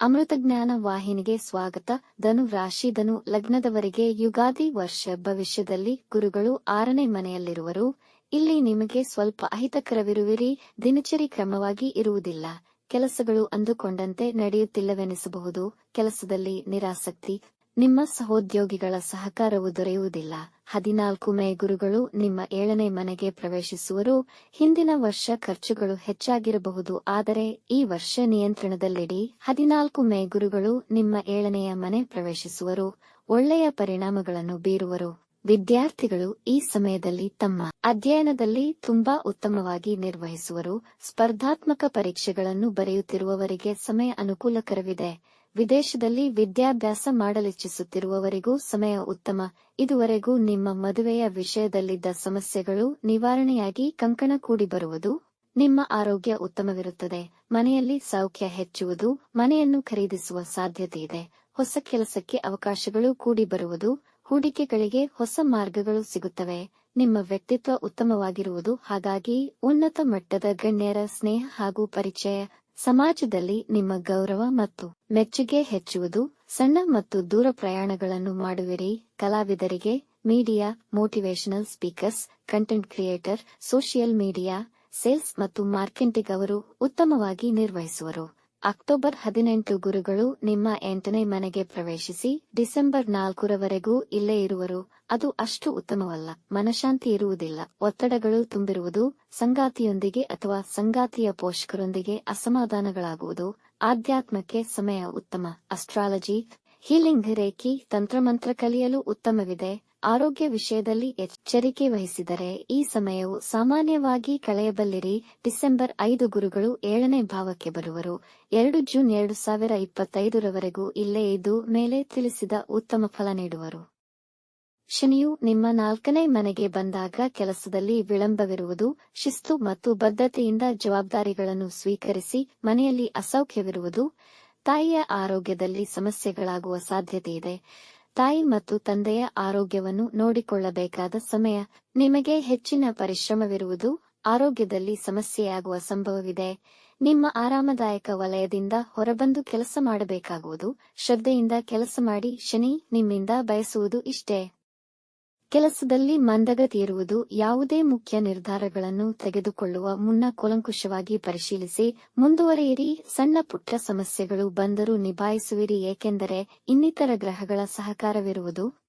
ಅಮೃತಜ್ಞಾನ ವಾಹಿನಿಗೆ ಸ್ವಾಗತ. ಧನು ರಾಶಿ, ಧನು ಲಗ್ನದವರಿಗೆ ಯುಗಾದಿ ವರ್ಷ ಭವಿಷ್ಯದಲ್ಲಿ ಗುರುಗಳು ಆರನೇ ಮನೆಯಲ್ಲಿರುವರು. ಇಲ್ಲಿ ನಿಮಗೆ ಸ್ವಲ್ಪ ಅಹಿತಕರವಿರುವಿರಿ. ದಿನಚರಿ ಕ್ರಮವಾಗಿ ಇರುವುದಿಲ್ಲ. ಕೆಲಸಗಳು ಅಂದುಕೊಂಡಂತೆ ನಡೆಯುತ್ತಿಲ್ಲವೆನಿಸಬಹುದು. ಕೆಲಸದಲ್ಲಿ ನಿರಾಸಕ್ತಿ ನಿಮ್ಮ ಸಹೋದ್ಯೋಗಿಗಳ ಸಹಕಾರವು ದೊರೆಯುವುದಿಲ್ಲ. ಹದಿನಾಲ್ಕು ಮೇ ಗುರುಗಳು ನಿಮ್ಮ ಏಳನೇ ಮನೆಗೆ ಪ್ರವೇಶಿಸುವರು. ಹಿಂದಿನ ವರ್ಷ ಖರ್ಚುಗಳು ಹೆಚ್ಚಾಗಿರಬಹುದು, ಆದರೆ ಈ ವರ್ಷ ನಿಯಂತ್ರಣದಲ್ಲಿಡಿ. ಹದಿನಾಲ್ಕು ಮೇ ಗುರುಗಳು ನಿಮ್ಮ ಏಳನೆಯ ಮನೆ ಪ್ರವೇಶಿಸುವರು. ಒಳ್ಳೆಯ ಪರಿಣಾಮಗಳನ್ನು ಬೀರುವರು. ವಿದ್ಯಾರ್ಥಿಗಳು ಈ ಸಮಯದಲ್ಲಿ ತಮ್ಮ ಅಧ್ಯಯನದಲ್ಲಿ ತುಂಬಾ ಉತ್ತಮವಾಗಿ ನಿರ್ವಹಿಸುವರು. ಸ್ಪರ್ಧಾತ್ಮಕ ಪರೀಕ್ಷೆಗಳನ್ನು ಬರೆಯುತ್ತಿರುವವರಿಗೆ ಸಮಯ ಅನುಕೂಲಕರವಿದೆ. ವಿದೇಶದಲ್ಲಿ ವಿದ್ಯಾಭ್ಯಾಸ ಮಾಡಲಿಚ್ಛಿಸುತ್ತಿರುವವರಿಗೂ ಸಮಯ ಉತ್ತಮ. ಇದುವರೆಗೂ ನಿಮ್ಮ ಮದುವೆಯ ವಿಷಯದಲ್ಲಿದ್ದ ಸಮಸ್ಯೆಗಳು ನಿವಾರಣೆಯಾಗಿ ಕಂಕಣ ಕೂಡಿ ಬರುವುದು ನಿಮ್ಮ ಆರೋಗ್ಯ ಉತ್ತಮವಿರುತ್ತದೆ. ಮನೆಯಲ್ಲಿ ಸೌಖ್ಯ ಹೆಚ್ಚುವುದು, ಮನೆಯನ್ನು ಖರೀದಿಸುವ ಸಾಧ್ಯತೆ ಇದೆ. ಹೊಸ ಕೆಲಸಕ್ಕೆ ಅವಕಾಶಗಳು ಕೂಡಿ ಬರುವುದು, ಹೂಡಿಕೆಗಳಿಗೆ ಹೊಸ ಮಾರ್ಗಗಳು ಸಿಗುತ್ತವೆ. ನಿಮ್ಮ ವ್ಯಕ್ತಿತ್ವ ಉತ್ತಮವಾಗಿರುವುದು, ಹಾಗಾಗಿ ಉನ್ನತ ಮಟ್ಟದ ಗಣ್ಯರ ಸ್ನೇಹ ಹಾಗೂ ಪರಿಚಯ ಸಮಾಜದಲ್ಲಿ ನಿಮ್ಮ ಗೌರವ ಮತ್ತು ಮೆಚ್ಚುಗೆ ಹೆಚ್ಚುವುದು, ಸಣ್ಣ ಮತ್ತು ದೂರ ಪ್ರಯಾಣಗಳನ್ನು ಮಾಡುವಿರಿ. ಕಲಾವಿದರಿಗೆ media, motivational speakers, content creator, social media, sales ಮತ್ತು ಮಾರ್ಕೆಟಿಂಗ್ ಅವರು ಉತ್ತಮವಾಗಿ ನಿರ್ವಹಿಸುವರು. ಅಕ್ಟೋಬರ್ ಹದಿನೆಂಟು ಗುರುಗಳು ನಿಮ್ಮ ಎಂಟನೇ ಮನೆಗೆ ಪ್ರವೇಶಿಸಿ ಡಿಸೆಂಬರ್ ನಾಲ್ಕರವರೆಗೂ ಇಲ್ಲೇ ಇರುವರು. ಅದು ಅಷ್ಟು ಉತ್ತಮವಲ್ಲ. ಮನಶಾಂತಿ ಇರುವುದಿಲ್ಲ. ಒತ್ತಡಗಳು ತುಂಬಿರುವುದು ಸಂಗಾತಿಯೊಂದಿಗೆ ಅಥವಾ ಸಂಗಾತಿಯ ಪೋಷಕರೊಂದಿಗೆ ಅಸಮಾಧಾನಗಳಾಗುವುದು. ಆಧ್ಯಾತ್ಮಕ್ಕೆ ಸಮಯ ಉತ್ತಮ. ಅಸ್ಟ್ರಾಲಜಿ ಹೀಲಿಂಗ್ ರೇಖಿ ತಂತ್ರಮಂತ್ರ ಕಲಿಯಲು ಉತ್ತಮವಿದೆ. ಆರೋಗ್ಯ ವಿಷಯದಲ್ಲಿ ಎಚ್ಚರಿಕೆ ವಹಿಸಿದರೆ ಈ ಸಮಯವು ಸಾಮಾನ್ಯವಾಗಿ ಕಳೆಯಬಲ್ಲಿರಿ. ಡಿಸೆಂಬರ್ ಐದು ಗುರುಗಳು ಏಳನೇ ಭಾವಕ್ಕೆ ಬರುವರು. ಎರಡು ಜೂನ್ ಎರಡು ಸಾವಿರ ಇಪ್ಪತ್ತೈದರವರೆಗೂ ಇಲ್ಲೇ ಇದ್ದು ಮೇಲೆ ತಿಳಿಸಿದ ಉತ್ತಮ ಫಲ ನೀಡುವರು. ಶನಿಯು ನಿಮ್ಮ ನಾಲ್ಕನೇ ಮನೆಗೆ ಬಂದಾಗ ಕೆಲಸದಲ್ಲಿ ವಿಳಂಬವಿರುವುದು, ಶಿಸ್ತು ಮತ್ತು ಬದ್ಧತೆಯಿಂದ ಜವಾಬ್ದಾರಿಗಳನ್ನು ಸ್ವೀಕರಿಸಿ ಮನೆಯಲ್ಲಿ ಅಸೌಖ್ಯವಿರುವುದು ತಾಯಿಯ ಆರೋಗ್ಯದಲ್ಲಿ ಸಮಸ್ಯೆಗಳಾಗುವ ಸಾಧ್ಯತೆ ಇದೆ. ತಾಯಿ ಮತ್ತು ತಂದೆಯ ಆರೋಗ್ಯವನ್ನು ನೋಡಿಕೊಳ್ಳಬೇಕಾದ ಸಮಯ ನಿಮಗೆ ಹೆಚ್ಚಿನ ಪರಿಶ್ರಮವಿರುವುದು. ಆರೋಗ್ಯದಲ್ಲಿ ಸಮಸ್ಯೆಯಾಗುವ ಸಂಭವವಿದೆ. ನಿಮ್ಮ ಆರಾಮದಾಯಕ ವಲಯದಿಂದ ಹೊರಬಂದು ಕೆಲಸ ಮಾಡಬೇಕಾಗುವುದು. ಶ್ರದ್ಧೆಯಿಂದ ಕೆಲಸ ಮಾಡಿ, ಶನಿ ನಿಮ್ಮಿಂದ ಬಯಸುವುದು ಇಷ್ಟೇ. ಕೆಲಸದಲ್ಲಿ ಮಂದಗತಿ ಇರುವುದು ಯಾವುದೇ ಮುಖ್ಯ ನಿರ್ಧಾರಗಳನ್ನು ತೆಗೆದುಕೊಳ್ಳುವ ಮುನ್ನ ಕೂಲಂಕುಷವಾಗಿ ಪರಿಶೀಲಿಸಿ, ಮುಂದುವರಿಯಿರಿ. ಸಣ್ಣ ಪುಟ್ಟ ಸಮಸ್ಯೆಗಳು ಬಂದರೂ ನಿಭಾಯಿಸುವಿರಿ. ಏಕೆಂದರೆ ಇನ್ನಿತರ ಗ್ರಹಗಳ ಸಹಕಾರವಿರುವುದು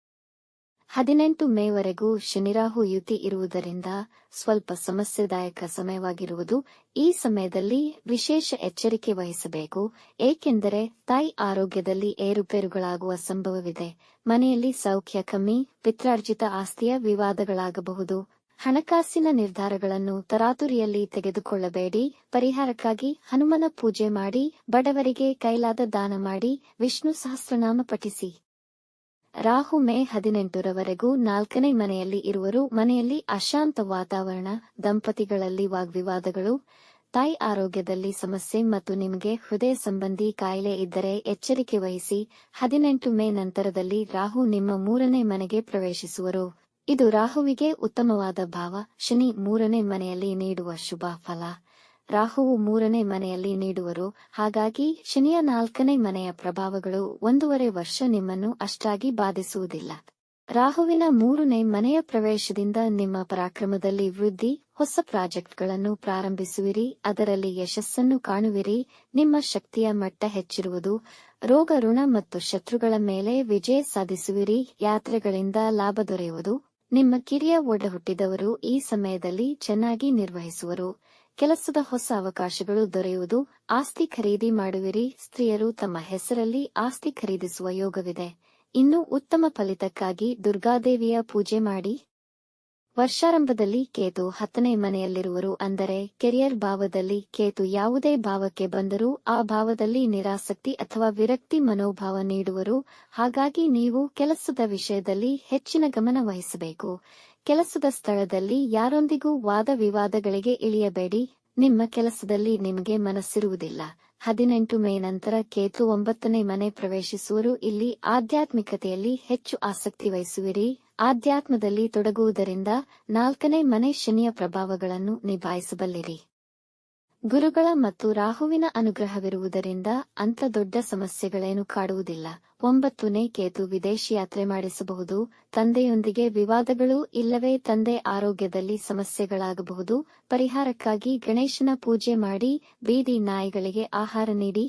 ಹದಿನೆಂಟು ಮೇವರೆಗೂ ಶನಿರಾಹು ಯುತಿ ಇರುವುದರಿಂದ ಸ್ವಲ್ಪ ಸಮಸ್ಯೆದಾಯಕ ಸಮಯವಾಗಿರುವುದು ಈ ಸಮಯದಲ್ಲಿ ವಿಶೇಷ ಎಚ್ಚರಿಕೆ ವಹಿಸಬೇಕು, ಏಕೆಂದರೆ ತಾಯಿ ಆರೋಗ್ಯದಲ್ಲಿ ಏರುಪೇರುಗಳಾಗುವ ಸಂಭವವಿದೆ. ಮನೆಯಲ್ಲಿ ಸೌಖ್ಯ ಕಮ್ಮಿ, ಪಿತ್ರಾರ್ಜಿತ ಆಸ್ತಿಯ ವಿವಾದಗಳಾಗಬಹುದು. ಹಣಕಾಸಿನ ನಿರ್ಧಾರಗಳನ್ನು ತರಾತುರಿಯಲ್ಲಿ ತೆಗೆದುಕೊಳ್ಳಬೇಡಿ, ಪರಿಹಾರಕ್ಕಾಗಿ ಹನುಮನ ಪೂಜೆ ಮಾಡಿ, ಬಡವರಿಗೆ ಕೈಲಾದ ದಾನ ಮಾಡಿ, ವಿಷ್ಣು ಸಹಸ್ರನಾಮ ಪಠಿಸಿ. ರಾಹು ಮೇ ಹದಿನೆಂಟರವರೆಗೂ ನಾಲ್ಕನೇ ಮನೆಯಲ್ಲಿ ಇರುವರು. ಮನೆಯಲ್ಲಿ ಅಶಾಂತ ವಾತಾವರಣ, ದಂಪತಿಗಳಲ್ಲಿ ವಾಗ್ವಿವಾದಗಳು, ತಾಯಿ ಆರೋಗ್ಯದಲ್ಲಿ ಸಮಸ್ಯೆ ಮತ್ತು ನಿಮಗೆ ಹೃದಯ ಸಂಬಂಧಿ ಕಾಯಿಲೆ ಇದ್ದರೆ ಎಚ್ಚರಿಕೆ ವಹಿಸಿ. ಹದಿನೆಂಟು ಮೇ ನಂತರದಲ್ಲಿ ರಾಹು ನಿಮ್ಮ ಮೂರನೇ ಮನೆಗೆ ಪ್ರವೇಶಿಸುವರು. ಇದು ರಾಹುವಿಗೆ ಉತ್ತಮವಾದ ಭಾವ. ಶನಿ ಮೂರನೇ ಮನೆಯಲ್ಲಿ ನೀಡುವ ಶುಭ ಫಲ. ರಾಹುವು ಮೂರನೇ ಮನೆಯಲ್ಲಿ ನೀಡುವರು. ಹಾಗಾಗಿ ಶನಿಯ ನಾಲ್ಕನೇ ಮನೆಯ ಪ್ರಭಾವಗಳು ಒಂದೂವರೆ ವರ್ಷ ನಿಮ್ಮನ್ನು ಅಷ್ಟಾಗಿ ಬಾಧಿಸುವುದಿಲ್ಲ. ರಾಹುವಿನ ಮೂರನೇ ಮನೆಯ ಪ್ರವೇಶದಿಂದ ನಿಮ್ಮ ಪರಾಕ್ರಮದಲ್ಲಿ ವೃದ್ಧಿ, ಹೊಸ ಪ್ರಾಜೆಕ್ಟ್ಗಳನ್ನು ಪ್ರಾರಂಭಿಸುವಿರಿ, ಅದರಲ್ಲಿ ಯಶಸ್ಸನ್ನು ಕಾಣುವಿರಿ, ನಿಮ್ಮ ಶಕ್ತಿಯ ಮಟ್ಟ ಹೆಚ್ಚಿರುವುದು, ರೋಗ, ಋಣ ಮತ್ತು ಶತ್ರುಗಳ ಮೇಲೆ ವಿಜಯ ಸಾಧಿಸುವಿರಿ, ಯಾತ್ರೆಗಳಿಂದ ಲಾಭ ದೊರೆಯುವುದು, ನಿಮ್ಮ ಕಿರಿಯ ಒಡ್ಡ ಹುಟ್ಟಿದವರು ಈ ಸಮಯದಲ್ಲಿ ಚೆನ್ನಾಗಿ ನಿರ್ವಹಿಸುವರು. ಕೆಲಸದ ಹೊಸ ಅವಕಾಶಗಳು ದೊರೆಯುವುದು ಆಸ್ತಿ ಖರೀದಿ ಮಾಡುವಿರಿ. ಸ್ತ್ರೀಯರು ತಮ್ಮ ಹೆಸರಲ್ಲಿ ಆಸ್ತಿ ಖರೀದಿಸುವ ಯೋಗವಿದೆ. ಇನ್ನು ಉತ್ತಮ ಫಲಿತಕ್ಕಾಗಿ ದುರ್ಗಾದೇವಿಯ ಪೂಜೆ ಮಾಡಿ. ವರ್ಷಾರಂಭದಲ್ಲಿ ಕೇತು ಹತ್ತನೇ ಮನೆಯಲ್ಲಿರುವರು. ಅಂದರೆ ಕೆರಿಯರ್ ಭಾವದಲ್ಲಿ ಕೇತು ಯಾವುದೇ ಭಾವಕ್ಕೆ ಬಂದರೂ ಆ ಭಾವದಲ್ಲಿ ನಿರಾಸಕ್ತಿ ಅಥವಾ ವಿರಕ್ತಿ ಮನೋಭಾವ ನೀಡುವರು. ಹಾಗಾಗಿ ನೀವು ಕೆಲಸದ ವಿಷಯದಲ್ಲಿ ಹೆಚ್ಚಿನ ಗಮನ ವಹಿಸಬೇಕು. ಕೆಲಸದ ಸ್ಥಳದಲ್ಲಿ ಯಾರೊಂದಿಗೂ ವಾದ ವಿವಾದಗಳಿಗೆ ಇಳಿಯಬೇಡಿ. ನಿಮ್ಮ ಕೆಲಸದಲ್ಲಿ ನಿಮಗೆ ಮನಸ್ಸಿರುವುದಿಲ್ಲ. ಹದಿನೆಂಟು ಮೇ ನಂತರ ಕೇತು ಒಂಬತ್ತನೇ ಮನೆ ಪ್ರವೇಶಿಸುವರು. ಇಲ್ಲಿ ಆಧ್ಯಾತ್ಮಿಕತೆಯಲ್ಲಿ ಹೆಚ್ಚು ಆಸಕ್ತಿ ವಹಿಸುವಿರಿ. ಆಧ್ಯಾತ್ಮದಲ್ಲಿ ತೊಡಗುವುದರಿಂದ ನಾಲ್ಕನೇ ಮನೆ ಶನಿಯ ಪ್ರಭಾವಗಳನ್ನು ನಿಭಾಯಿಸಬಲ್ಲಿರಿ. ಗುರುಗಳ ಮತ್ತು ರಾಹುವಿನ ಅನುಗ್ರಹವಿರುವುದರಿಂದ ಅಂಥ ದೊಡ್ಡ ಸಮಸ್ಯೆಗಳೇನು ಕಾಡುವುದಿಲ್ಲ. ಒಂಬತ್ತನೇ ಕೇತು ವಿದೇಶಿ ಯಾತ್ರೆ ಮಾಡಿಸಬಹುದು. ತಂದೆಯೊಂದಿಗೆ ವಿವಾದಗಳು ಇಲ್ಲವೇ ತಂದೆ ಆರೋಗ್ಯದಲ್ಲಿ ಸಮಸ್ಯೆಗಳಾಗಬಹುದು. ಪರಿಹಾರಕ್ಕಾಗಿ ಗಣೇಶನ ಪೂಜೆ ಮಾಡಿ ಬೀದಿ ನಾಯಿಗಳಿಗೆ ಆಹಾರ ನೀಡಿ.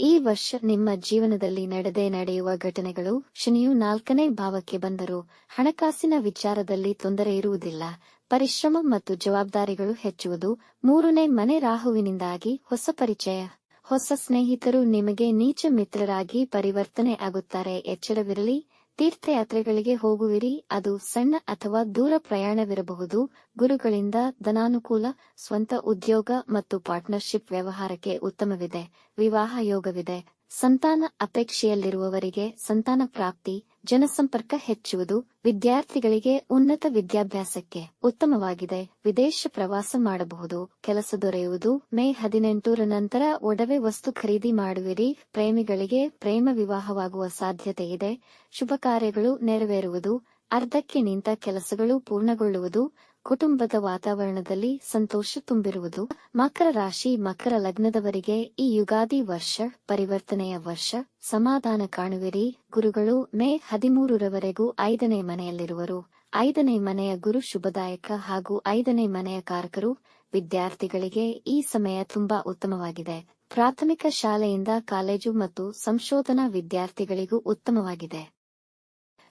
ಈ ವರ್ಷ ನಿಮ್ಮ ಜೀವನದಲ್ಲಿ ನಡೆದೇ ನಡೆಯುವ ಘಟನೆಗಳು ಶನಿಯು ನಾಲ್ಕನೇ ಭಾವಕ್ಕೆ ಬಂದರು ಹಣಕಾಸಿನ ವಿಚಾರದಲ್ಲಿ ತೊಂದರೆ ಇರುವುದಿಲ್ಲ. ಪರಿಶ್ರಮ ಮತ್ತು ಜವಾಬ್ದಾರಿಗಳು ಹೆಚ್ಚುವುದು ಮೂರನೇ ಮನೆ ರಾಹುವಿನಿಂದಾಗಿ ಹೊಸ ಪರಿಚಯ. ಹೊಸ ಸ್ನೇಹಿತರು ನಿಮಗೆ ನೀಚ ಮಿತ್ರರಾಗಿ ಪರಿವರ್ತನೆ ಆಗುತ್ತಾರೆ. ಎಚ್ಚರವಿರಲಿ, ತೀರ್ಥಯಾತ್ರೆಗಳಿಗೆ ಹೋಗುವಿರಿ. ಅದು ಸಣ್ಣ ಅಥವಾ ದೂರ ಪ್ರಯಾಣವಿರಬಹುದು. ಗುರುಗಳಿಂದ ಧನಾನುಕೂಲ, ಸ್ವಂತ ಉದ್ಯೋಗ ಮತ್ತು ಪಾರ್ಟ್ನರ್ಶಿಪ್ ವ್ಯವಹಾರಕ್ಕೆ ಉತ್ತಮವಿದೆ. ವಿವಾಹ ಯೋಗವಿದೆ. ಸಂತಾನ ಅಪೇಕ್ಷೆಯಲ್ಲಿರುವವರಿಗೆ ಸಂತಾನ ಪ್ರಾಪ್ತಿ ಜನಸಂಪರ್ಕ ಹೆಚ್ಚುವುದು ವಿದ್ಯಾರ್ಥಿಗಳಿಗೆ ಉನ್ನತ ವಿದ್ಯಾಭ್ಯಾಸಕ್ಕೆ ಉತ್ತಮವಾಗಿದೆ. ವಿದೇಶ ಪ್ರವಾಸ ಮಾಡಬಹುದು. ಕೆಲಸ ದೊರೆಯುವುದು ಮೇ ಹದಿನೆಂಟರ ನಂತರ ಒಡವೆ ವಸ್ತು ಖರೀದಿ ಮಾಡುವಿರಿ. ಪ್ರೇಮಿಗಳಿಗೆ ಪ್ರೇಮ ವಿವಾಹವಾಗುವ ಸಾಧ್ಯತೆ ಇದೆ. ಶುಭ ಕಾರ್ಯಗಳು ನೆರವೇರುವುದು. ಅರ್ಧಕ್ಕೆ ನಿಂತ ಕೆಲಸಗಳು ಪೂರ್ಣಗೊಳ್ಳುವುದು. ಕುಟುಂಬದ ವಾತಾವರಣದಲ್ಲಿ ಸಂತೋಷ ತುಂಬಿರುವುದು. ಮಕರ ರಾಶಿ ಮಕರ ಲಗ್ನದವರಿಗೆ ಈ ಯುಗಾದಿ ವರ್ಷ, ಪರಿವರ್ತನೆಯ ವರ್ಷ, ಸಮಾಧಾನ ಕಾಣುವಿರಿ. ಗುರುಗಳು ಮೇ ಹದಿಮೂರರವರೆಗೂ ಐದನೇ ಮನೆಯಲ್ಲಿರುವರು. ಐದನೇ ಮನೆಯ ಗುರು ಶುಭದಾಯಕ ಹಾಗೂ ಐದನೇ ಮನೆಯ ಕಾರಕರು. ವಿದ್ಯಾರ್ಥಿಗಳಿಗೆ ಈ ಸಮಯ ತುಂಬಾ ಉತ್ತಮವಾಗಿದೆ. ಪ್ರಾಥಮಿಕ ಶಾಲೆಯಿಂದ ಕಾಲೇಜು ಮತ್ತು ಸಂಶೋಧನಾ ವಿದ್ಯಾರ್ಥಿಗಳಿಗೂ ಉತ್ತಮವಾಗಿದೆ.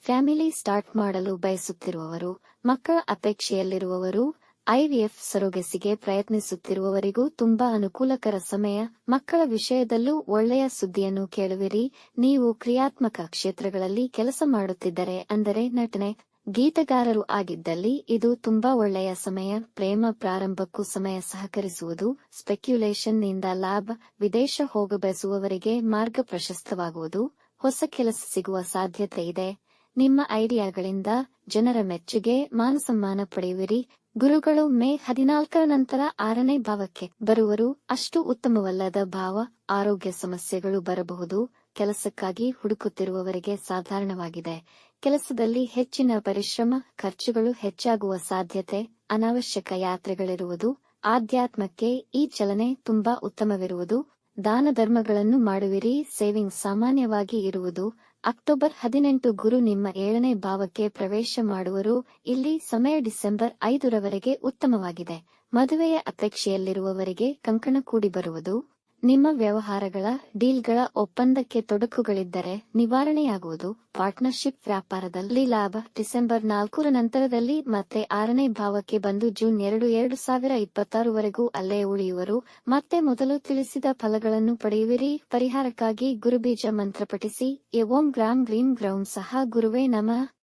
ಫ್ಯಾಮಿಲಿ ಸ್ಟಾರ್ಟ್ ಮಾಡಲು ಬಯಸುತ್ತಿರುವವರು, ಮಕ್ಕಳ ಅಪೇಕ್ಷೆಯಲ್ಲಿರುವವರು, ಐವಿಎಫ್ ಸರೋಗೆಸಿಗೆ ಪ್ರಯತ್ನಿಸುತ್ತಿರುವವರಿಗೂ ತುಂಬಾ ಅನುಕೂಲಕರ ಸಮಯ. ಮಕ್ಕಳ ವಿಷಯದಲ್ಲೂ ಒಳ್ಳೆಯ ಸುದ್ದಿಯನ್ನು ಕೇಳುವಿರಿ. ನೀವು ಕ್ರಿಯಾತ್ಮಕ ಕ್ಷೇತ್ರಗಳಲ್ಲಿ ಕೆಲಸ ಮಾಡುತ್ತಿದ್ದರೆ ಅಂದರೆ ನಟನೆ, ಗೀತಗಾರರು ಆಗಿದ್ದಲ್ಲಿ ಇದು ತುಂಬಾ ಒಳ್ಳೆಯ ಸಮಯ. ಪ್ರೇಮ ಪ್ರಾರಂಭಕ್ಕೂ ಸಮಯ ಸಹಕರಿಸುವುದು ಸ್ಪೆಕ್ಯುಲೇಷನ್ನಿಂದ ಲಾಭ, ವಿದೇಶ ಹೋಗಬಯಸುವವರಿಗೆ ಮಾರ್ಗ ಪ್ರಶಸ್ತವಾಗುವುದು, ಹೊಸ ಕೆಲಸ ಸಿಗುವ ಸಾಧ್ಯತೆ ಇದೆ. ನಿಮ್ಮ ಐಡಿಯಾಗಳಿಂದ ಜನರ ಮೆಚ್ಚುಗೆ, ಮಾನಸಮ್ಮಾನ ಪಡೆಯುವಿರಿ. ಗುರುಗಳು ಮೇ ಹದಿನಾಲ್ಕರ ನಂತರ ಆರನೇ ಭಾವಕ್ಕೆ ಬರುವರು. ಅಷ್ಟು ಉತ್ತಮವಲ್ಲದ ಭಾವ, ಆರೋಗ್ಯ ಸಮಸ್ಯೆಗಳು ಬರಬಹುದು. ಕೆಲಸಕ್ಕಾಗಿ ಹುಡುಕುತ್ತಿರುವವರಿಗೆ ಸಾಧಾರಣವಾಗಿದೆ. ಕೆಲಸದಲ್ಲಿ ಹೆಚ್ಚಿನ ಪರಿಶ್ರಮ, ಖರ್ಚುಗಳು ಹೆಚ್ಚಾಗುವ ಸಾಧ್ಯತೆ, ಅನಾವಶ್ಯಕ ಯಾತ್ರೆಗಳಿರುವುದು. ಆಧ್ಯಾತ್ಮಕ್ಕೆ ಈ ಚಲನೆ ತುಂಬಾ ಉತ್ತಮವಿರುವುದು. ದಾನ ಧರ್ಮಗಳನ್ನು ಮಾಡುವಿರಿ. ಸೇವಿಂಗ್ ಸಾಮಾನ್ಯವಾಗಿ ಇರುವುದು. ಅಕ್ಟೋಬರ್ ಹದಿನೆಂಟು ಗುರು ನಿಮ್ಮ ಏಳನೇ ಭಾವಕ್ಕೆ ಪ್ರವೇಶ ಮಾಡುವರು. ಇಲ್ಲಿ ಸಮಯ ಡಿಸೆಂಬರ್ ಐದರವರೆಗೆ ಉತ್ತಮವಾಗಿದೆ. ಮದುವೆಯ ಅಪೇಕ್ಷೆಯಲ್ಲಿರುವವರಿಗೆ ಕಂಕಣ ಕೂಡಿ ಬರುವುದು. ನಿಮ್ಮ ವ್ಯವಹಾರಗಳ, ಡೀಲ್ಗಳ ಒಪ್ಪಂದಕ್ಕೆ ತೊಡಕುಗಳಿದ್ದರೆ ನಿವಾರಣೆಯಾಗುವುದು ಪಾರ್ಟ್ನರ್ಶಿಪ್ ವ್ಯಾಪಾರದಲ್ಲಿ ಲಾಭ. ಡಿಸೆಂಬರ್ ನಾಲ್ಕರ ನಂತರದಲ್ಲಿ ಮತ್ತೆ ಆರನೇ ಭಾವಕ್ಕೆ ಬಂದು ಜೂನ್ ಎರಡು ಎರಡು ಸಾವಿರ ಇಪ್ಪತ್ತಾರವರೆಗೂ ಅಲ್ಲೇ ಉಳಿಯುವರು. ಮತ್ತೆ ಮೊದಲು ತಿಳಿಸಿದ ಫಲಗಳನ್ನು ಪಡೆಯುವಿರಿ. ಪರಿಹಾರಕ್ಕಾಗಿ ಗುರುಬೀಜ ಮಂತ್ರ ಪಠಿಸಿ ಎವೋಂ ಗ್ರಾಮ್ ಗ್ರೀನ್ ಗ್ರೌಂಡ್ ಸಹ ಗುರುವೇ ನಮಃ.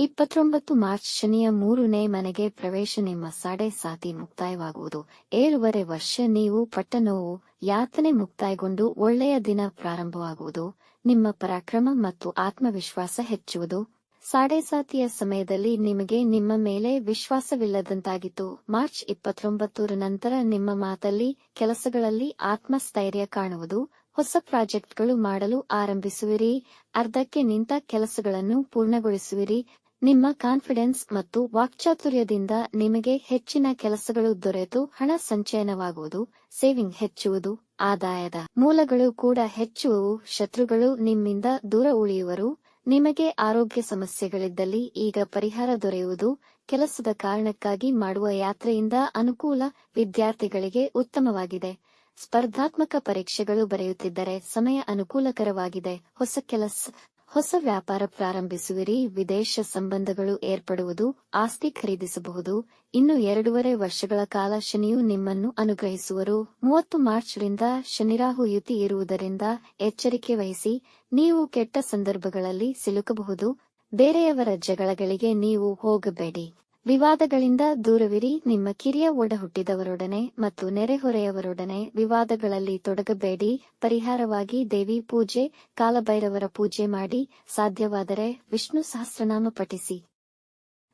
ಇಪ್ಪತ್ತೊಂಬತ್ತು ಮಾರ್ಚ್ ಶನಿಯ ಮೂರನೇ ಮನೆಗೆ ಪ್ರವೇಶ ನಿಮ್ಮ ಸಾಡೆ ಸಾತಿ ಮುಕ್ತಾಯವಾಗುವುದು. ಏಳುವರೆ ವರ್ಷ ನೀವು ಪಟ್ಟ ನೋವು ಯಾತನೆ ಮುಕ್ತಾಯಗೊಂಡು ಒಳ್ಳೆಯ ದಿನ ಪ್ರಾರಂಭವಾಗುವುದು. ನಿಮ್ಮ ಪರಾಕ್ರಮ ಮತ್ತು ಆತ್ಮವಿಶ್ವಾಸ ಹೆಚ್ಚುವುದು. ಸಾಡೆ ಸಾತಿಯ ಸಮಯದಲ್ಲಿ ನಿಮಗೆ ನಿಮ್ಮ ಮೇಲೆ ವಿಶ್ವಾಸವಿಲ್ಲದಂತಾಗಿತ್ತು. ಮಾರ್ಚ್ ಇಪ್ಪತ್ತೊಂಬತ್ತರ ನಂತರ ನಿಮ್ಮ ಮಾತಲ್ಲಿ, ಕೆಲಸಗಳಲ್ಲಿ ಆತ್ಮಸ್ಥೈರ್ಯ ಕಾಣುವುದು. ಹೊಸ ಪ್ರಾಜೆಕ್ಟ್ಗಳು ಮಾಡಲು ಆರಂಭಿಸುವಿರಿ. ಅರ್ಧಕ್ಕೆ ನಿಂತ ಕೆಲಸಗಳನ್ನು ಪೂರ್ಣಗೊಳಿಸುವಿರಿ. ನಿಮ್ಮ ಕಾನ್ಫಿಡೆನ್ಸ್ ಮತ್ತು ವಾಕ್ಚಾತುರ್ಯದಿಂದ ನಿಮಗೆ ಹೆಚ್ಚಿನ ಕೆಲಸಗಳು ದೊರೆತು ಹಣ ಸಂಚಯನವಾಗುವುದು, ಸೇವಿಂಗ್ ಹೆಚ್ಚುವುದು, ಆದಾಯದ ಮೂಲಗಳು ಕೂಡ ಹೆಚ್ಚುವವು, ಶತ್ರುಗಳು ನಿಮ್ಮಿಂದ ದೂರ ಉಳಿಯುವರು, ನಿಮಗೆ ಆರೋಗ್ಯ ಸಮಸ್ಯೆಗಳಿದ್ದಲ್ಲಿ ಈಗ ಪರಿಹಾರ ದೊರೆಯುವುದು, ಕೆಲಸದ ಕಾರಣಕ್ಕಾಗಿ ಮಾಡುವ ಯಾತ್ರೆಯಿಂದ ಅನುಕೂಲ ವಿದ್ಯಾರ್ಥಿಗಳಿಗೆ ಉತ್ತಮವಾಗಿದೆ. ಸ್ಪರ್ಧಾತ್ಮಕ ಪರೀಕ್ಷೆಗಳು ಬರೆಯುತ್ತಿದ್ದರೆ ಸಮಯ ಅನುಕೂಲಕರವಾಗಿದೆ. ಹೊಸ ಕೆಲಸ ಹೊಸ ವ್ಯಾಪಾರ ಪ್ರಾರಂಭಿಸುವಿರಿ, ವಿದೇಶ ಸಂಬಂಧಗಳು ಏರ್ಪಡುವುದು, ಆಸ್ತಿ ಖರೀದಿಸಬಹುದು. ಇನ್ನು ಎರಡೂವರೆ ವರ್ಷಗಳ ಕಾಲ ಶನಿಯು ನಿಮ್ಮನ್ನು ಅನುಗ್ರಹಿಸುವರು. ಮೂವತ್ತು ಮಾರ್ಚ್ರಿಂದ ಶನಿರಾಹು ಯುತಿ ಇರುವುದರಿಂದ ಎಚ್ಚರಿಕೆ ವಹಿಸಿ, ನೀವು ಕೆಟ್ಟ ಸಂದರ್ಭಗಳಲ್ಲಿ ಸಿಲುಕಬಹುದು. ಬೇರೆಯವರ ಜಗಳಗಳಿಗೆ ನೀವು ಹೋಗಬೇಡಿ. ವಿವಾದಗಳಿಂದ ದೂರವಿರಿ, ನಿಮ್ಮ ಕಿರಿಯ ಒಡಹುಟ್ಟಿದವರೊಡನೆ ಮತ್ತು ನೆರೆಹೊರೆಯವರೊಡನೆ ವಿವಾದಗಳಲ್ಲಿ ತೊಡಗಬೇಡಿ, ಪರಿಹಾರವಾಗಿ ದೇವಿ ಪೂಜೆ, ಕಾಲಭೈರವರ ಪೂಜೆ ಮಾಡಿ, ಸಾಧ್ಯವಾದರೆ ವಿಷ್ಣು ಸಹಸ್ರನಾಮ ಪಠಿಸಿ.